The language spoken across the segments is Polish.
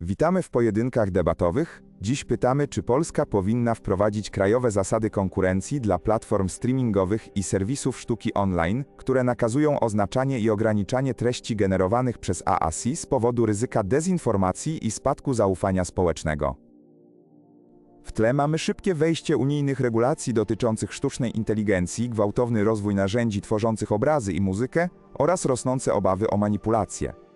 Witamy w pojedynkach debatowych. Dziś pytamy, czy Polska powinna wprowadzić krajowe zasady konkurencji dla platform streamingowych i serwisów sztuki online, które nakazują oznaczanie i ograniczanie treści generowanych przez AAC z powodu ryzyka dezinformacji i spadku zaufania społecznego. W tle mamy szybkie wejście unijnych regulacji dotyczących sztucznej inteligencji, gwałtowny rozwój narzędzi tworzących obrazy i muzykę oraz rosnące obawy o manipulacje.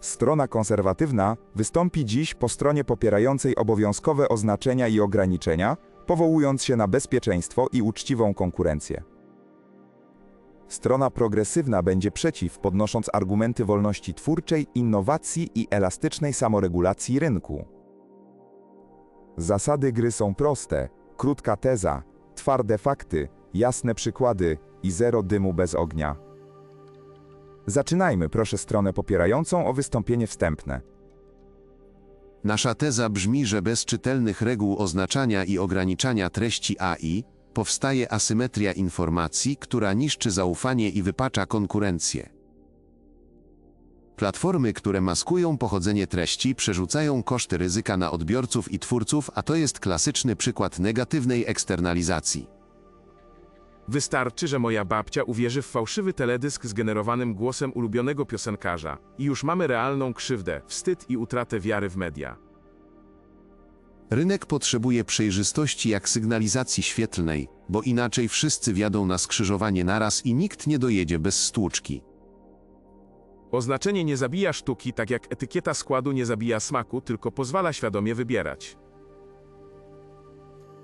Strona konserwatywna wystąpi dziś po stronie popierającej obowiązkowe oznaczenia i ograniczenia, powołując się na bezpieczeństwo i uczciwą konkurencję. Strona progresywna będzie przeciw, podnosząc argumenty wolności twórczej, innowacji i elastycznej samoregulacji rynku. Zasady gry są proste, krótka teza, twarde fakty, jasne przykłady i zero dymu bez ognia. Zaczynajmy, proszę stronę popierającą o wystąpienie wstępne. Nasza teza brzmi, że bez czytelnych reguł oznaczania i ograniczania treści AI powstaje asymetria informacji, która niszczy zaufanie i wypacza konkurencję. Platformy, które maskują pochodzenie treści, przerzucają koszty ryzyka na odbiorców i twórców, a to jest klasyczny przykład negatywnej eksternalizacji. Wystarczy, że moja babcia uwierzy w fałszywy teledysk zgenerowanym głosem ulubionego piosenkarza i już mamy realną krzywdę, wstyd i utratę wiary w media. Rynek potrzebuje przejrzystości jak sygnalizacji świetlnej, bo inaczej wszyscy wjadą na skrzyżowanie naraz i nikt nie dojedzie bez stłuczki. Oznaczenie nie zabija sztuki, tak jak etykieta składu nie zabija smaku, tylko pozwala świadomie wybierać.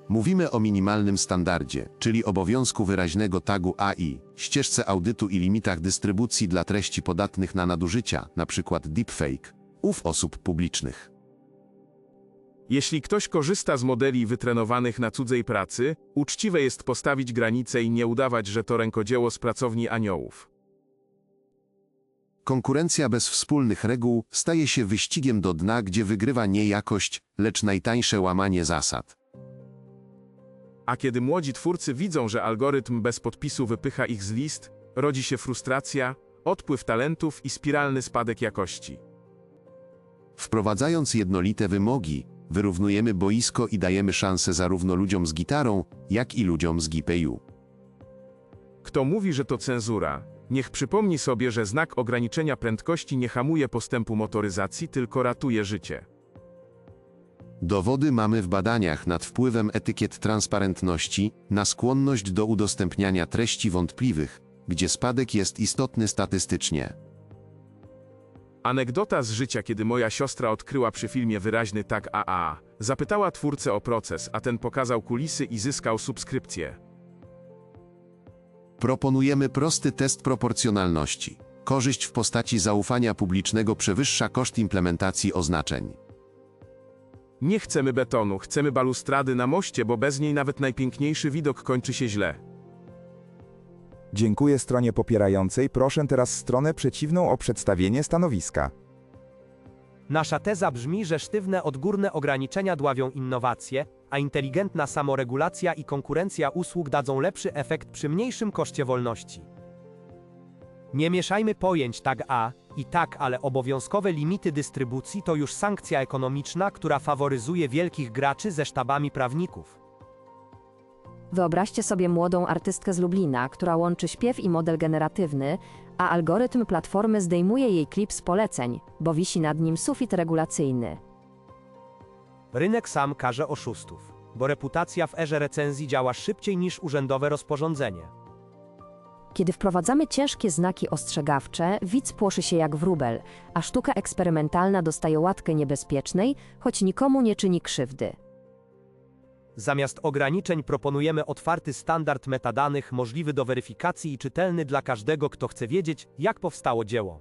Mówimy o minimalnym standardzie, czyli obowiązku wyraźnego tagu AI, ścieżce audytu i limitach dystrybucji dla treści podatnych na nadużycia, np. deepfake, ów osób publicznych. Jeśli ktoś korzysta z modeli wytrenowanych na cudzej pracy, uczciwe jest postawić granice i nie udawać, że to rękodzieło z pracowni aniołów. Konkurencja bez wspólnych reguł staje się wyścigiem do dna, gdzie wygrywa nie jakość, lecz najtańsze łamanie zasad. A kiedy młodzi twórcy widzą, że algorytm bez podpisu wypycha ich z list, rodzi się frustracja, odpływ talentów i spiralny spadek jakości. Wprowadzając jednolite wymogi, wyrównujemy boisko i dajemy szansę zarówno ludziom z gitarą, jak i ludziom z GPU. Kto mówi, że to cenzura, niech przypomni sobie, że znak ograniczenia prędkości nie hamuje postępu motoryzacji, tylko ratuje życie. Dowody mamy w badaniach nad wpływem etykiet transparentności na skłonność do udostępniania treści wątpliwych, gdzie spadek jest istotny statystycznie. Anegdota z życia, kiedy moja siostra odkryła przy filmie wyraźny tag AA, zapytała twórcę o proces, a ten pokazał kulisy i zyskał subskrypcję. Proponujemy prosty test proporcjonalności. Korzyść w postaci zaufania publicznego przewyższa koszt implementacji oznaczeń. Nie chcemy betonu, chcemy balustrady na moście, bo bez niej nawet najpiękniejszy widok kończy się źle. Dziękuję stronie popierającej, proszę teraz stronę przeciwną o przedstawienie stanowiska. Nasza teza brzmi, że sztywne odgórne ograniczenia dławią innowacje, a inteligentna samoregulacja i konkurencja usług dadzą lepszy efekt przy mniejszym koszcie wolności. Nie mieszajmy pojęć tak a i tak, ale obowiązkowe limity dystrybucji to już sankcja ekonomiczna, która faworyzuje wielkich graczy ze sztabami prawników. Wyobraźcie sobie młodą artystkę z Lublina, która łączy śpiew i model generatywny, a algorytm platformy zdejmuje jej klip z poleceń, bo wisi nad nim sufit regulacyjny. Rynek sam karze oszustów, bo reputacja w erze recenzji działa szybciej niż urzędowe rozporządzenie. Kiedy wprowadzamy ciężkie znaki ostrzegawcze, widz płoszy się jak wróbel, a sztuka eksperymentalna dostaje łatkę niebezpiecznej, choć nikomu nie czyni krzywdy. Zamiast ograniczeń proponujemy otwarty standard metadanych możliwy do weryfikacji i czytelny dla każdego, kto chce wiedzieć, jak powstało dzieło.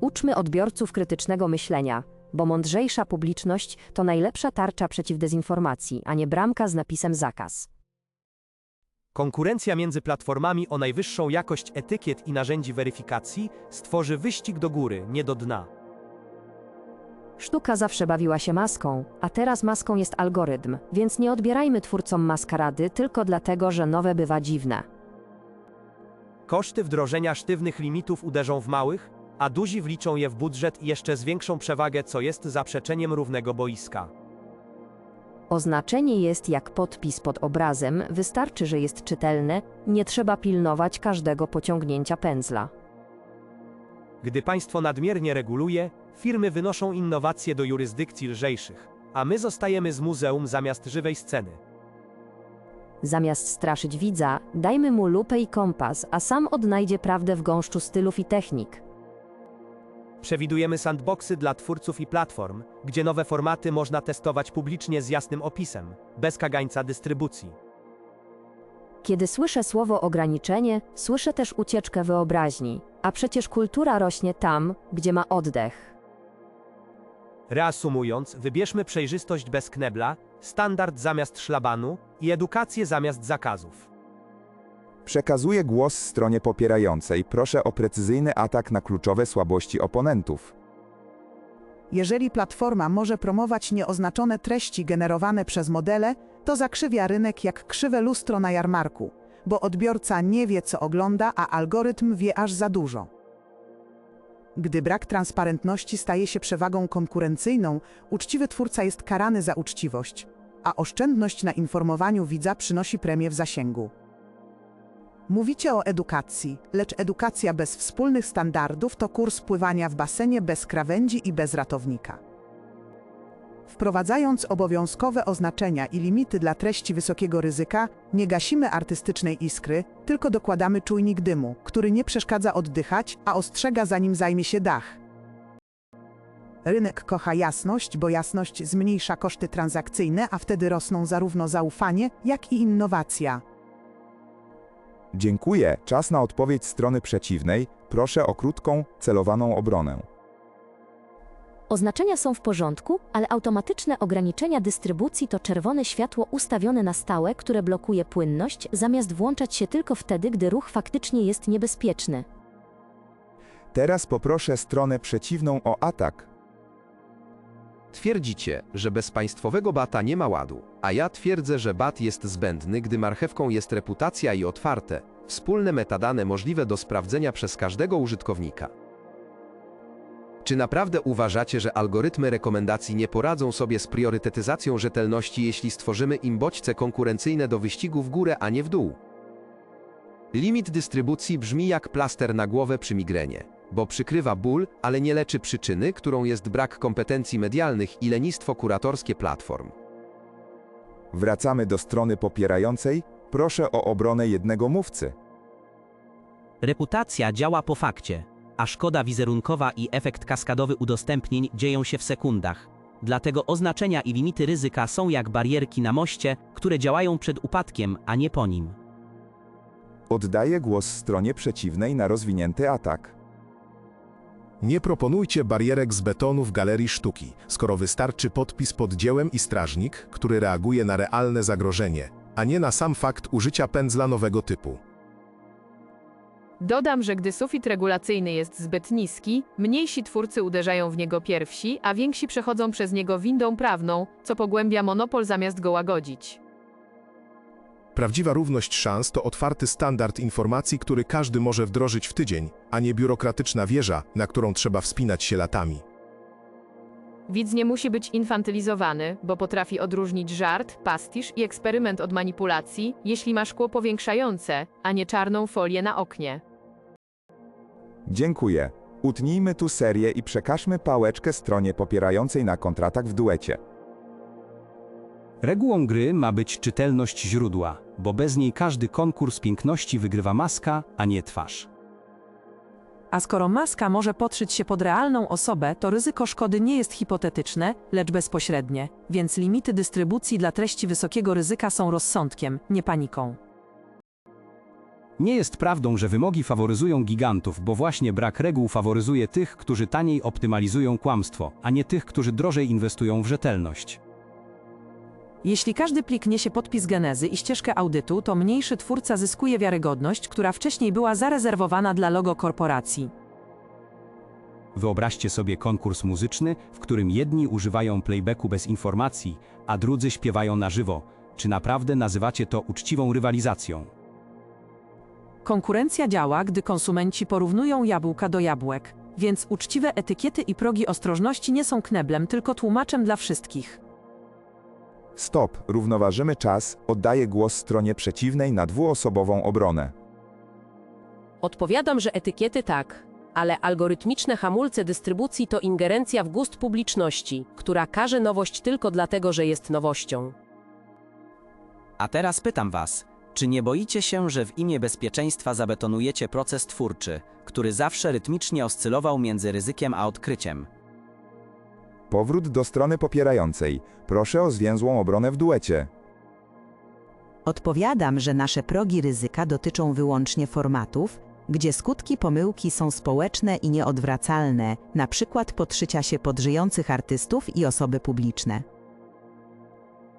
Uczmy odbiorców krytycznego myślenia, bo mądrzejsza publiczność to najlepsza tarcza przeciw dezinformacji, a nie bramka z napisem zakaz. Konkurencja między platformami o najwyższą jakość etykiet i narzędzi weryfikacji stworzy wyścig do góry, nie do dna. Sztuka zawsze bawiła się maską, a teraz maską jest algorytm, więc nie odbierajmy twórcom maskarady tylko dlatego, że nowe bywa dziwne. Koszty wdrożenia sztywnych limitów uderzą w małych, a duzi wliczą je w budżet i jeszcze zwiększą przewagę, co jest zaprzeczeniem równego boiska. Oznaczenie jest jak podpis pod obrazem, wystarczy, że jest czytelne, nie trzeba pilnować każdego pociągnięcia pędzla. Gdy państwo nadmiernie reguluje, firmy wynoszą innowacje do jurysdykcji lżejszych, a my zostajemy z muzeum zamiast żywej sceny. Zamiast straszyć widza, dajmy mu lupę i kompas, a sam odnajdzie prawdę w gąszczu stylów i technik. Przewidujemy sandboxy dla twórców i platform, gdzie nowe formaty można testować publicznie z jasnym opisem, bez kagańca dystrybucji. Kiedy słyszę słowo ograniczenie, słyszę też ucieczkę wyobraźni, a przecież kultura rośnie tam, gdzie ma oddech. Reasumując, wybierzmy przejrzystość bez knebla, standard zamiast szlabanu i edukację zamiast zakazów. Przekazuję głos stronie popierającej. Proszę o precyzyjny atak na kluczowe słabości oponentów. Jeżeli platforma może promować nieoznaczone treści generowane przez modele, to zakrzywia rynek jak krzywe lustro na jarmarku, bo odbiorca nie wie, co ogląda, a algorytm wie aż za dużo. Gdy brak transparentności staje się przewagą konkurencyjną, uczciwy twórca jest karany za uczciwość, a oszczędność na informowaniu widza przynosi premię w zasięgu. Mówicie o edukacji, lecz edukacja bez wspólnych standardów to kurs pływania w basenie bez krawędzi i bez ratownika. Wprowadzając obowiązkowe oznaczenia i limity dla treści wysokiego ryzyka, nie gasimy artystycznej iskry, tylko dokładamy czujnik dymu, który nie przeszkadza oddychać, a ostrzega zanim zajmie się dach. Rynek kocha jasność, bo jasność zmniejsza koszty transakcyjne, a wtedy rosną zarówno zaufanie, jak i innowacja. Dziękuję. Czas na odpowiedź strony przeciwnej. Proszę o krótką, celowaną obronę. Oznaczenia są w porządku, ale automatyczne ograniczenia dystrybucji to czerwone światło ustawione na stałe, które blokuje płynność, zamiast włączać się tylko wtedy, gdy ruch faktycznie jest niebezpieczny. Teraz poproszę stronę przeciwną o atak. Twierdzicie, że bez państwowego bata nie ma ładu, a ja twierdzę, że bat jest zbędny, gdy marchewką jest reputacja i otwarte, wspólne metadane możliwe do sprawdzenia przez każdego użytkownika. Czy naprawdę uważacie, że algorytmy rekomendacji nie poradzą sobie z priorytetyzacją rzetelności, jeśli stworzymy im bodźce konkurencyjne do wyścigu w górę, a nie w dół? Limit dystrybucji brzmi jak plaster na głowę przy migrenie, bo przykrywa ból, ale nie leczy przyczyny, którą jest brak kompetencji medialnych i lenistwo kuratorskie platform. Wracamy do strony popierającej. Proszę o obronę jednego mówcy. Reputacja działa po fakcie, a szkoda wizerunkowa i efekt kaskadowy udostępnień dzieją się w sekundach. Dlatego oznaczenia i limity ryzyka są jak barierki na moście, które działają przed upadkiem, a nie po nim. Oddaję głos stronie przeciwnej na rozwinięty atak. Nie proponujcie barierek z betonu w galerii sztuki, skoro wystarczy podpis pod dziełem i strażnik, który reaguje na realne zagrożenie, a nie na sam fakt użycia pędzla nowego typu. Dodam, że gdy sufit regulacyjny jest zbyt niski, mniejsi twórcy uderzają w niego pierwsi, a więksi przechodzą przez niego windą prawną, co pogłębia monopol zamiast go łagodzić. Prawdziwa równość szans to otwarty standard informacji, który każdy może wdrożyć w tydzień, a nie biurokratyczna wieża, na którą trzeba wspinać się latami. Widz nie musi być infantylizowany, bo potrafi odróżnić żart, pastisz i eksperyment od manipulacji, jeśli ma szkło powiększające, a nie czarną folię na oknie. Dziękuję. Utnijmy tu serię i przekażmy pałeczkę stronie popierającej na kontratak w duecie. Regułą gry ma być czytelność źródła, bo bez niej każdy konkurs piękności wygrywa maska, a nie twarz. A skoro maska może podszyć się pod realną osobę, to ryzyko szkody nie jest hipotetyczne, lecz bezpośrednie, więc limity dystrybucji dla treści wysokiego ryzyka są rozsądkiem, nie paniką. Nie jest prawdą, że wymogi faworyzują gigantów, bo właśnie brak reguł faworyzuje tych, którzy taniej optymalizują kłamstwo, a nie tych, którzy drożej inwestują w rzetelność. Jeśli każdy plik niesie podpis genezy i ścieżkę audytu, to mniejszy twórca zyskuje wiarygodność, która wcześniej była zarezerwowana dla logo korporacji. Wyobraźcie sobie konkurs muzyczny, w którym jedni używają playbacku bez informacji, a drudzy śpiewają na żywo. Czy naprawdę nazywacie to uczciwą rywalizacją? Konkurencja działa, gdy konsumenci porównują jabłka do jabłek. więc uczciwe etykiety i progi ostrożności nie są kneblem, tylko tłumaczem dla wszystkich. Stop, równoważymy czas, oddaję głos stronie przeciwnej na dwuosobową obronę. Odpowiadam, że etykiety tak, ale algorytmiczne hamulce dystrybucji to ingerencja w gust publiczności, która każe nowość tylko dlatego, że jest nowością. A teraz pytam Was, czy nie boicie się, że w imię bezpieczeństwa zabetonujecie proces twórczy, który zawsze rytmicznie oscylował między ryzykiem a odkryciem? Powrót do strony popierającej. Proszę o zwięzłą obronę w duecie. Odpowiadam, że nasze progi ryzyka dotyczą wyłącznie formatów, gdzie skutki pomyłki są społeczne i nieodwracalne, na przykład podszycia się pod żyjących artystów i osoby publiczne.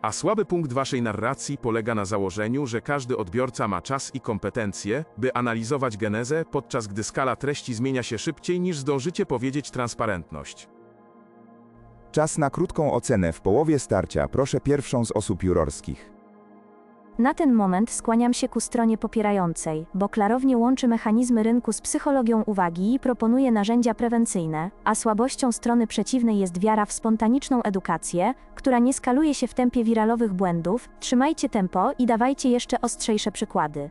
A słaby punkt waszej narracji polega na założeniu, że każdy odbiorca ma czas i kompetencje, by analizować genezę, podczas gdy skala treści zmienia się szybciej niż zdążycie powiedzieć transparentność. Czas na krótką ocenę w połowie starcia. Proszę pierwszą z osób jurorskich. Na ten moment skłaniam się ku stronie popierającej, bo klarownie łączy mechanizmy rynku z psychologią uwagi i proponuje narzędzia prewencyjne, a słabością strony przeciwnej jest wiara w spontaniczną edukację, która nie skaluje się w tempie wiralowych błędów. Trzymajcie tempo i dawajcie jeszcze ostrzejsze przykłady.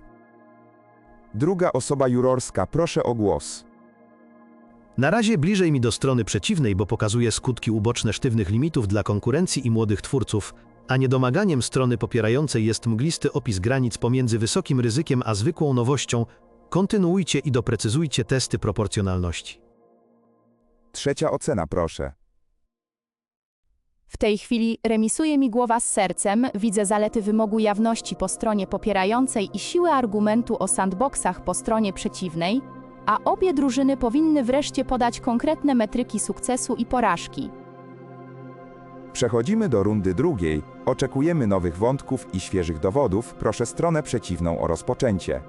Druga osoba jurorska, proszę o głos. Na razie bliżej mi do strony przeciwnej, bo pokazuje skutki uboczne sztywnych limitów dla konkurencji i młodych twórców, a niedomaganiem strony popierającej jest mglisty opis granic pomiędzy wysokim ryzykiem a zwykłą nowością. Kontynuujcie i doprecyzujcie testy proporcjonalności. Trzecia ocena, proszę. W tej chwili remisuje mi głowa z sercem, widzę zalety wymogu jawności po stronie popierającej i siłę argumentu o sandboxach po stronie przeciwnej, a obie drużyny powinny wreszcie podać konkretne metryki sukcesu i porażki. Przechodzimy do rundy drugiej. Oczekujemy nowych wątków i świeżych dowodów. Proszę stronę przeciwną o rozpoczęcie.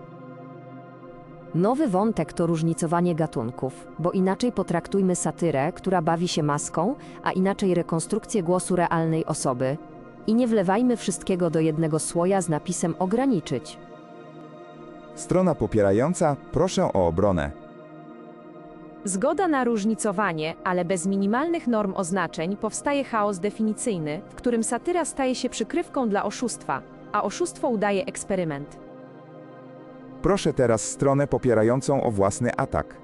Nowy wątek to różnicowanie gatunków, bo inaczej potraktujmy satyrę, która bawi się maską, a inaczej rekonstrukcję głosu realnej osoby. I nie wlewajmy wszystkiego do jednego słoja z napisem ograniczyć. Strona popierająca, proszę o obronę. Zgoda na różnicowanie, ale bez minimalnych norm oznaczeń powstaje chaos definicyjny, w którym satyra staje się przykrywką dla oszustwa, a oszustwo udaje eksperyment. Proszę teraz stronę popierającą o własny atak.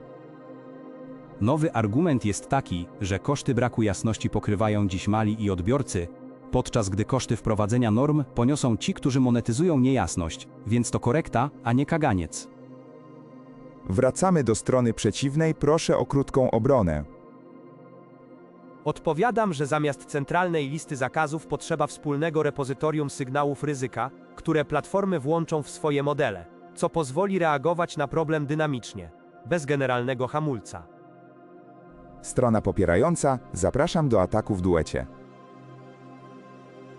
Nowy argument jest taki, że koszty braku jasności pokrywają dziś mali i odbiorcy, podczas gdy koszty wprowadzenia norm poniosą ci, którzy monetyzują niejasność, więc to korekta, a nie kaganiec. Wracamy do strony przeciwnej, proszę o krótką obronę. Odpowiadam, że zamiast centralnej listy zakazów potrzeba wspólnego repozytorium sygnałów ryzyka, które platformy włączą w swoje modele, co pozwoli reagować na problem dynamicznie, bez generalnego hamulca. Strona popierająca, zapraszam do ataku w duecie.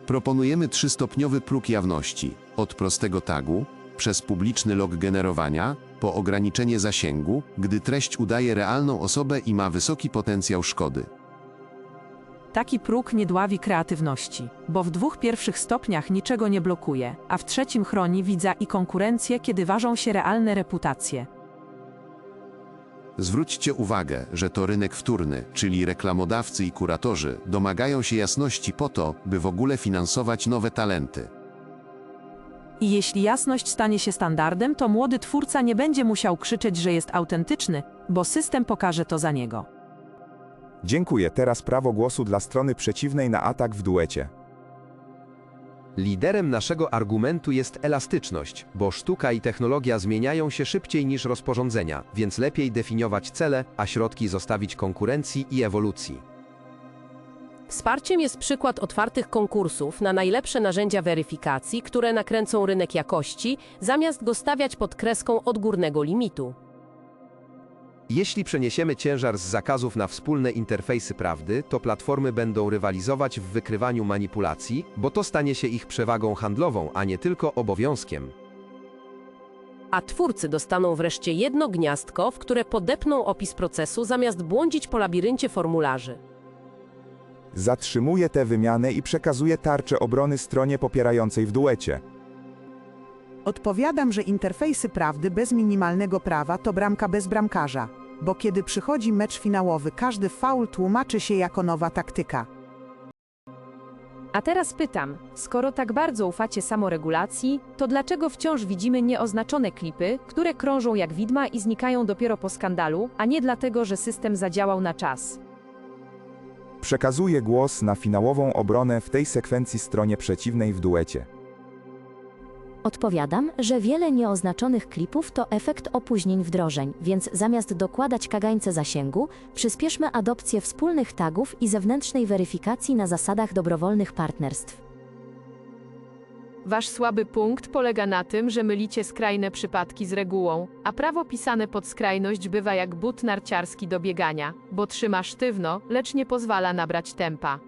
Proponujemy trzystopniowy próg jawności, od prostego tagu, przez publiczny log generowania, po ograniczenie zasięgu, gdy treść udaje realną osobę i ma wysoki potencjał szkody. Taki próg nie dławi kreatywności, bo w dwóch pierwszych stopniach niczego nie blokuje, a w trzecim chroni widza i konkurencję, kiedy ważą się realne reputacje. Zwróćcie uwagę, że to rynek wtórny, czyli reklamodawcy i kuratorzy domagają się jasności po to, by w ogóle finansować nowe talenty. I jeśli jasność stanie się standardem, to młody twórca nie będzie musiał krzyczeć, że jest autentyczny, bo system pokaże to za niego. Dziękuję. Teraz prawo głosu dla strony przeciwnej na atak w duecie. Liderem naszego argumentu jest elastyczność, bo sztuka i technologia zmieniają się szybciej niż rozporządzenia, więc lepiej definiować cele, a środki zostawić konkurencji i ewolucji. Wsparciem jest przykład otwartych konkursów na najlepsze narzędzia weryfikacji, które nakręcą rynek jakości, zamiast go stawiać pod kreską odgórnego limitu. Jeśli przeniesiemy ciężar z zakazów na wspólne interfejsy prawdy, to platformy będą rywalizować w wykrywaniu manipulacji, bo to stanie się ich przewagą handlową, a nie tylko obowiązkiem. A twórcy dostaną wreszcie jedno gniazdko, w które podepną opis procesu, zamiast błądzić po labiryncie formularzy. Zatrzymuję tę wymianę i przekazuję tarczę obrony stronie popierającej w duecie. Odpowiadam, że interfejsy prawdy bez minimalnego prawa to bramka bez bramkarza. bo kiedy przychodzi mecz finałowy, każdy faul tłumaczy się jako nowa taktyka. A teraz pytam, skoro tak bardzo ufacie samoregulacji, to dlaczego wciąż widzimy nieoznaczone klipy, które krążą jak widma i znikają dopiero po skandalu, a nie dlatego, że system zadziałał na czas? Przekazuję głos na finałową obronę w tej sekwencji stronie przeciwnej w duecie. Odpowiadam, że wiele nieoznaczonych klipów to efekt opóźnień wdrożeń, więc zamiast dokładać kagańce zasięgu, przyspieszmy adopcję wspólnych tagów i zewnętrznej weryfikacji na zasadach dobrowolnych partnerstw. Wasz słaby punkt polega na tym, że mylicie skrajne przypadki z regułą, a prawo pisane pod skrajność bywa jak but narciarski do biegania, bo trzyma sztywno, lecz nie pozwala nabrać tempa.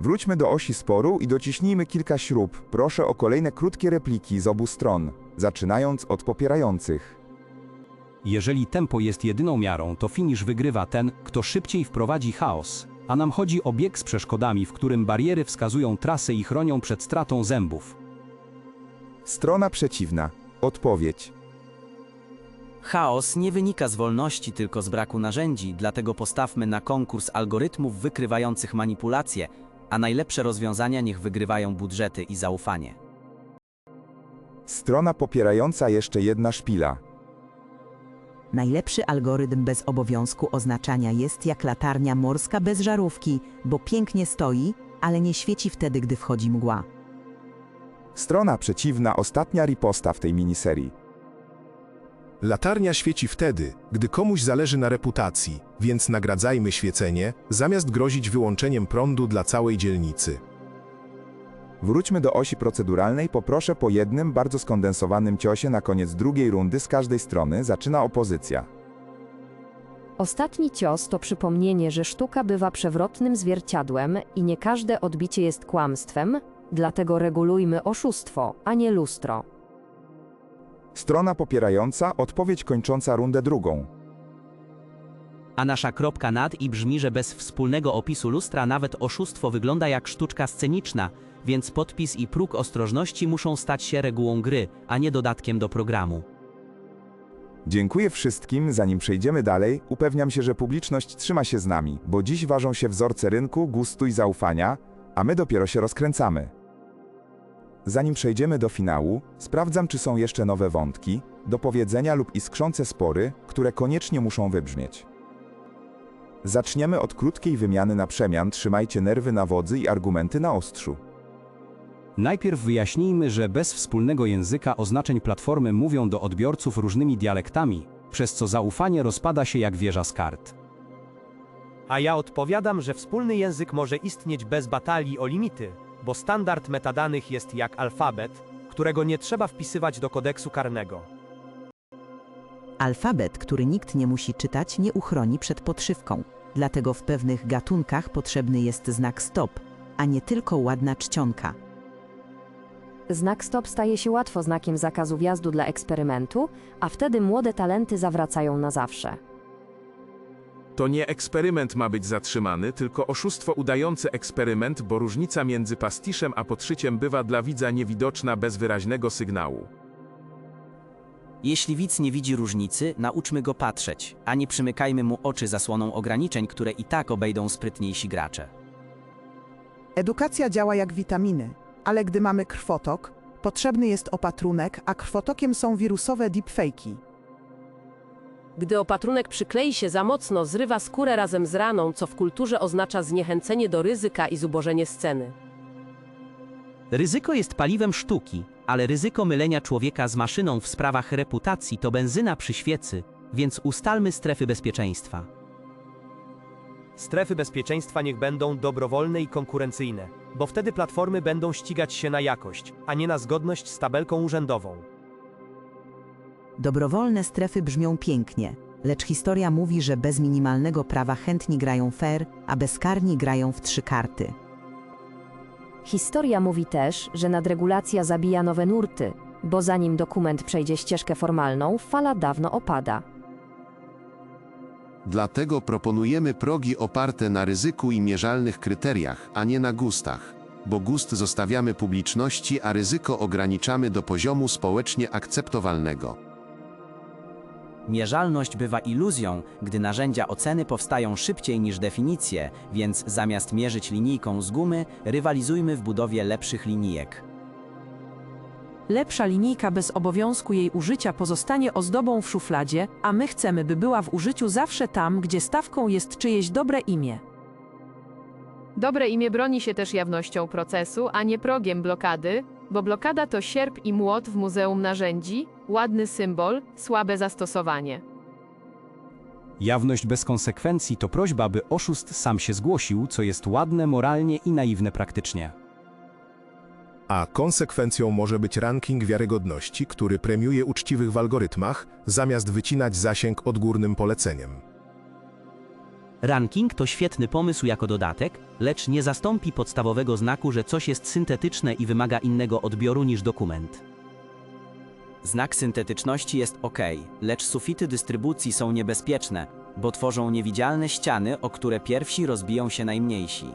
Wróćmy do osi sporu i dociśnijmy kilka śrub. Proszę o kolejne krótkie repliki z obu stron, zaczynając od popierających. Jeżeli tempo jest jedyną miarą, to finisz wygrywa ten, kto szybciej wprowadzi chaos. A nam chodzi o bieg z przeszkodami, w którym bariery wskazują trasę i chronią przed stratą zębów. Strona przeciwna. Odpowiedź. Chaos nie wynika z wolności, tylko z braku narzędzi, dlatego postawmy na konkurs algorytmów wykrywających manipulacje, a najlepsze rozwiązania niech wygrywają budżety i zaufanie. Strona popierająca jeszcze jedna szpila. Najlepszy algorytm bez obowiązku oznaczania jest jak latarnia morska bez żarówki, bo pięknie stoi, ale nie świeci wtedy, gdy wchodzi mgła. Strona przeciwna ostatnia riposta w tej miniserii. Latarnia świeci wtedy, gdy komuś zależy na reputacji, więc nagradzajmy świecenie, zamiast grozić wyłączeniem prądu dla całej dzielnicy. Wróćmy do osi proceduralnej. Poproszę po jednym bardzo skondensowanym ciosie na koniec drugiej rundy z każdej strony zaczyna opozycja. Ostatni cios to przypomnienie, że sztuka bywa przewrotnym zwierciadłem i nie każde odbicie jest kłamstwem, dlatego regulujmy oszustwo, a nie lustro. Strona popierająca odpowiedź kończąca rundę drugą. A nasza kropka nad i brzmi, że bez wspólnego opisu lustra nawet oszustwo wygląda jak sztuczka sceniczna, więc podpis i próg ostrożności muszą stać się regułą gry, a nie dodatkiem do programu. Dziękuję wszystkim. Zanim przejdziemy dalej, upewniam się, że publiczność trzyma się z nami, bo dziś ważą się wzorce rynku, gustu i zaufania, a my dopiero się rozkręcamy. Zanim przejdziemy do finału, sprawdzam, czy są jeszcze nowe wątki, do powiedzenia lub iskrzące spory, które koniecznie muszą wybrzmieć. Zaczniemy od krótkiej wymiany na przemian, trzymajcie nerwy na wodzy i argumenty na ostrzu. Najpierw wyjaśnijmy, że bez wspólnego języka oznaczeń platformy mówią do odbiorców różnymi dialektami, przez co zaufanie rozpada się jak wieża z kart. A ja odpowiadam, że wspólny język może istnieć bez batalii o limity, bo standard metadanych jest jak alfabet, którego nie trzeba wpisywać do kodeksu karnego. Alfabet, który nikt nie musi czytać, nie uchroni przed podszywką. Dlatego w pewnych gatunkach potrzebny jest znak stop, a nie tylko ładna czcionka. Znak stop staje się łatwo znakiem zakazu wjazdu dla eksperymentu, a wtedy młode talenty zawracają na zawsze. To nie eksperyment ma być zatrzymany, tylko oszustwo udające eksperyment, bo różnica między pastiszem a podszyciem bywa dla widza niewidoczna bez wyraźnego sygnału. Jeśli widz nie widzi różnicy, nauczmy go patrzeć, a nie przymykajmy mu oczy zasłoną ograniczeń, które i tak obejdą sprytniejsi gracze. Edukacja działa jak witaminy, ale gdy mamy krwotok, potrzebny jest opatrunek, a krwotokiem są wirusowe deepfake'i. Gdy opatrunek przyklei się za mocno, zrywa skórę razem z raną, co w kulturze oznacza zniechęcenie do ryzyka i zubożenie sceny. Ryzyko jest paliwem sztuki, ale ryzyko mylenia człowieka z maszyną w sprawach reputacji to benzyna przy świecy, więc ustalmy strefy bezpieczeństwa. Strefy bezpieczeństwa niech będą dobrowolne i konkurencyjne, bo wtedy platformy będą ścigać się na jakość, a nie na zgodność z tabelką urzędową. Dobrowolne strefy brzmią pięknie, lecz historia mówi, że bez minimalnego prawa chętni grają fair, a bezkarni grają w trzy karty. Historia mówi też, że nadregulacja zabija nowe nurty, bo zanim dokument przejdzie ścieżkę formalną, fala dawno opada. Dlatego proponujemy progi oparte na ryzyku i mierzalnych kryteriach, a nie na gustach. Bo gust zostawiamy publiczności, a ryzyko ograniczamy do poziomu społecznie akceptowalnego. Mierzalność bywa iluzją, gdy narzędzia oceny powstają szybciej niż definicje, więc zamiast mierzyć linijką z gumy, rywalizujmy w budowie lepszych linijek. Lepsza linijka bez obowiązku jej użycia pozostanie ozdobą w szufladzie, a my chcemy, by była w użyciu zawsze tam, gdzie stawką jest czyjeś dobre imię. Dobre imię broni się też jawnością procesu, a nie progiem blokady, bo blokada to sierp i młot w Muzeum Narzędzi, ładny symbol, słabe zastosowanie. Jawność bez konsekwencji to prośba, by oszust sam się zgłosił, co jest ładne moralnie i naiwne praktycznie. A konsekwencją może być ranking wiarygodności, który premiuje uczciwych w algorytmach, zamiast wycinać zasięg odgórnym poleceniem. Ranking to świetny pomysł jako dodatek, lecz nie zastąpi podstawowego znaku, że coś jest syntetyczne i wymaga innego odbioru niż dokument. Znak syntetyczności jest ok, lecz sufity dystrybucji są niebezpieczne, bo tworzą niewidzialne ściany, o które pierwsi rozbiją się najmniejsi.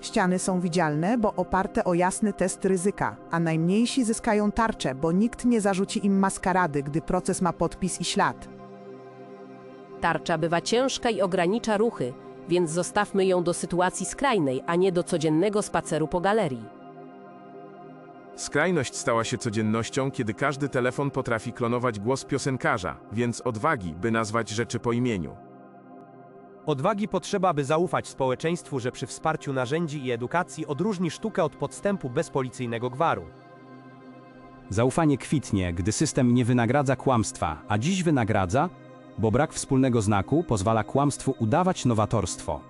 Ściany są widzialne, bo oparte o jasny test ryzyka, a najmniejsi zyskają tarczę, bo nikt nie zarzuci im maskarady, gdy proces ma podpis i ślad. Tarcza bywa ciężka i ogranicza ruchy, więc zostawmy ją do sytuacji skrajnej, a nie do codziennego spaceru po galerii. Skrajność stała się codziennością, kiedy każdy telefon potrafi klonować głos piosenkarza, więc odwagi, by nazwać rzeczy po imieniu. Odwagi potrzeba, by zaufać społeczeństwu, że przy wsparciu narzędzi i edukacji odróżni sztukę od podstępu bez policyjnego gwaru. Zaufanie kwitnie, gdy system nie wynagradza kłamstwa, a dziś wynagradza, bo brak wspólnego znaku pozwala kłamstwu udawać nowatorstwo.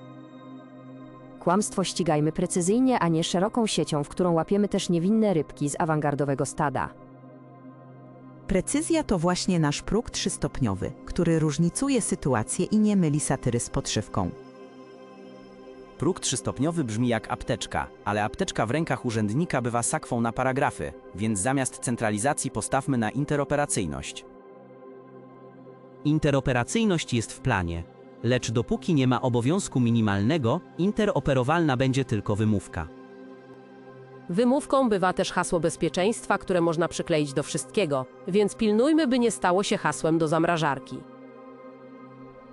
Kłamstwo ścigajmy precyzyjnie, a nie szeroką siecią, w którą łapiemy też niewinne rybki z awangardowego stada. Precyzja to właśnie nasz próg trzystopniowy, który różnicuje sytuację i nie myli satyry z podszywką. Próg trzystopniowy brzmi jak apteczka, ale apteczka w rękach urzędnika bywa sakwą na paragrafy, więc zamiast centralizacji postawmy na interoperacyjność. Interoperacyjność jest w planie, lecz dopóki nie ma obowiązku minimalnego, interoperowalna będzie tylko wymówka. Wymówką bywa też hasło bezpieczeństwa, które można przykleić do wszystkiego, więc pilnujmy, by nie stało się hasłem do zamrażarki.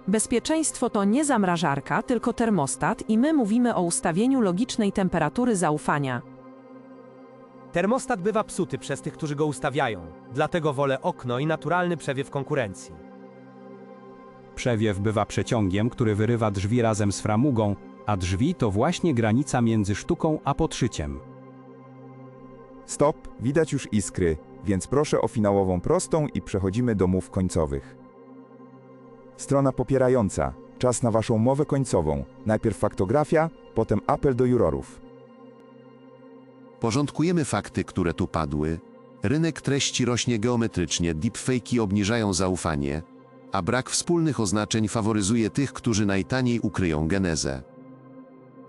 Bezpieczeństwo to nie zamrażarka, tylko termostat i my mówimy o ustawieniu logicznej temperatury zaufania. Termostat bywa psuty przez tych, którzy go ustawiają, dlatego wolę okno i naturalny przewiew konkurencji. Przewiew bywa przeciągiem, który wyrywa drzwi razem z framugą, a drzwi to właśnie granica między sztuką a podszyciem. Stop, widać już iskry, więc proszę o finałową prostą i przechodzimy do mów końcowych. Strona popierająca. Czas na Waszą mowę końcową. Najpierw faktografia, potem apel do jurorów. Porządkujemy fakty, które tu padły. Rynek treści rośnie geometrycznie, deepfake'i obniżają zaufanie, a brak wspólnych oznaczeń faworyzuje tych, którzy najtaniej ukryją genezę.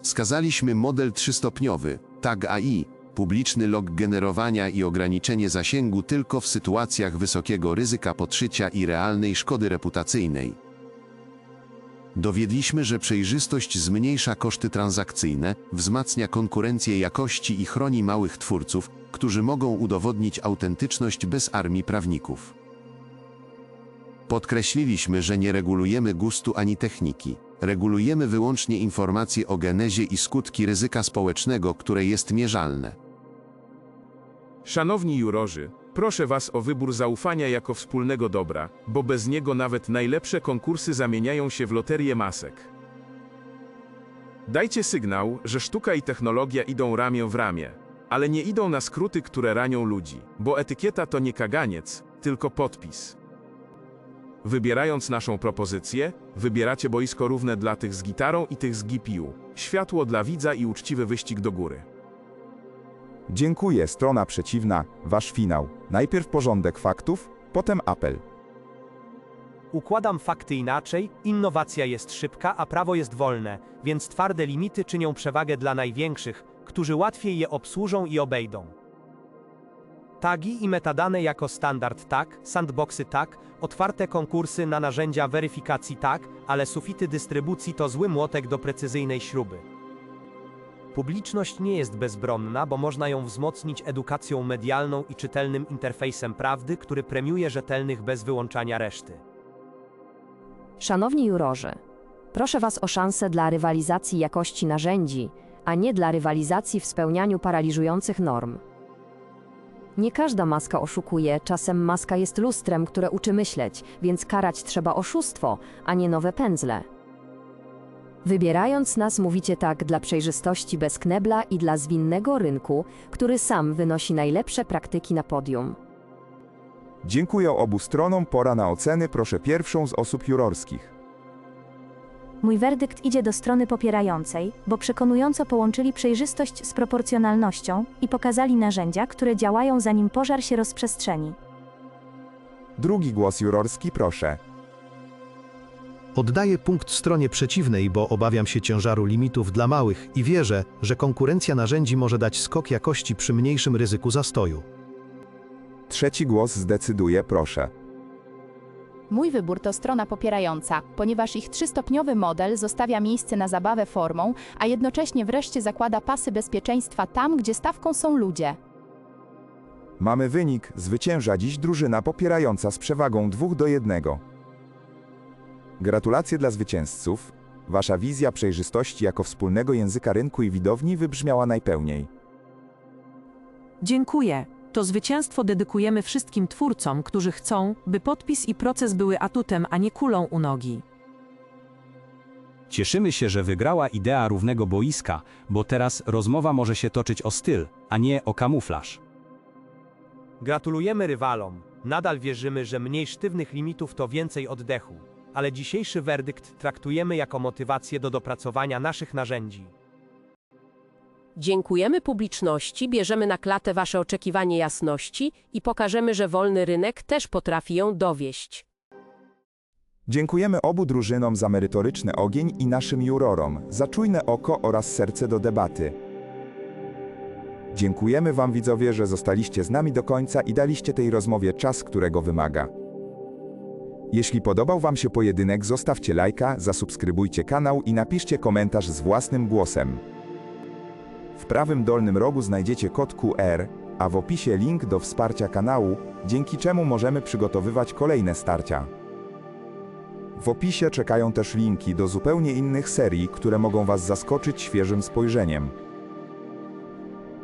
Skazaliśmy model trzystopniowy, tag AI, publiczny log generowania i ograniczenie zasięgu tylko w sytuacjach wysokiego ryzyka podszycia i realnej szkody reputacyjnej. Dowiedliśmy, że przejrzystość zmniejsza koszty transakcyjne, wzmacnia konkurencję jakości i chroni małych twórców, którzy mogą udowodnić autentyczność bez armii prawników. Podkreśliliśmy, że nie regulujemy gustu ani techniki. Regulujemy wyłącznie informacje o genezie i skutki ryzyka społecznego, które jest mierzalne. Szanowni jurorzy, proszę Was o wybór zaufania jako wspólnego dobra, bo bez niego nawet najlepsze konkursy zamieniają się w loterię masek. Dajcie sygnał, że sztuka i technologia idą ramię w ramię, ale nie idą na skróty, które ranią ludzi, bo etykieta to nie kaganiec, tylko podpis. Wybierając naszą propozycję, wybieracie boisko równe dla tych z gitarą i tych z GPU, światło dla widza i uczciwy wyścig do góry. Dziękuję, strona przeciwna, Wasz finał. Najpierw porządek faktów, potem apel. Układam fakty inaczej, innowacja jest szybka, a prawo jest wolne, więc twarde limity czynią przewagę dla największych, którzy łatwiej je obsłużą i obejdą. Tagi i metadane jako standard tak, sandboxy tak, otwarte konkursy na narzędzia weryfikacji tak, ale sufity dystrybucji to zły młotek do precyzyjnej śruby. Publiczność nie jest bezbronna, bo można ją wzmocnić edukacją medialną i czytelnym interfejsem prawdy, który premiuje rzetelnych bez wyłączania reszty. Szanowni jurorzy, proszę Was o szansę dla rywalizacji jakości narzędzi, a nie dla rywalizacji w spełnianiu paraliżujących norm. Nie każda maska oszukuje, czasem maska jest lustrem, które uczy myśleć, więc karać trzeba oszustwo, a nie nowe pędzle. Wybierając nas, mówicie tak dla przejrzystości bez knebla i dla zwinnego rynku, który sam wynosi najlepsze praktyki na podium. Dziękuję obu stronom, pora na oceny, proszę pierwszą z osób jurorskich. Mój werdykt idzie do strony popierającej, bo przekonująco połączyli przejrzystość z proporcjonalnością i pokazali narzędzia, które działają zanim pożar się rozprzestrzeni. Drugi głos jurorski, proszę. Oddaję punkt stronie przeciwnej, bo obawiam się ciężaru limitów dla małych i wierzę, że konkurencja narzędzi może dać skok jakości przy mniejszym ryzyku zastoju. Trzeci głos zdecyduje, proszę. Mój wybór to strona popierająca, ponieważ ich trzystopniowy model zostawia miejsce na zabawę formą, a jednocześnie wreszcie zakłada pasy bezpieczeństwa tam, gdzie stawką są ludzie. Mamy wynik, zwycięża dziś drużyna popierająca z przewagą 2 do 1. Gratulacje dla zwycięzców. Wasza wizja przejrzystości jako wspólnego języka rynku i widowni wybrzmiała najpełniej. Dziękuję. To zwycięstwo dedykujemy wszystkim twórcom, którzy chcą, by podpis i proces były atutem, a nie kulą u nogi. Cieszymy się, że wygrała idea równego boiska, bo teraz rozmowa może się toczyć o styl, a nie o kamuflaż. Gratulujemy rywalom. Nadal wierzymy, że mniej sztywnych limitów to więcej oddechu, ale dzisiejszy werdykt traktujemy jako motywację do dopracowania naszych narzędzi. Dziękujemy publiczności, bierzemy na klatę Wasze oczekiwanie jasności i pokażemy, że wolny rynek też potrafi ją dowieść. Dziękujemy obu drużynom za merytoryczny ogień i naszym jurorom za czujne oko oraz serce do debaty. Dziękujemy Wam widzowie, że zostaliście z nami do końca i daliście tej rozmowie czas, którego wymaga. Jeśli podobał Wam się pojedynek, zostawcie lajka, zasubskrybujcie kanał i napiszcie komentarz z własnym głosem. W prawym dolnym rogu znajdziecie kod QR, a w opisie link do wsparcia kanału, dzięki czemu możemy przygotowywać kolejne starcia. W opisie czekają też linki do zupełnie innych serii, które mogą Was zaskoczyć świeżym spojrzeniem.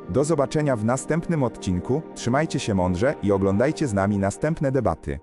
Do zobaczenia w następnym odcinku, trzymajcie się mądrze i oglądajcie z nami następne debaty.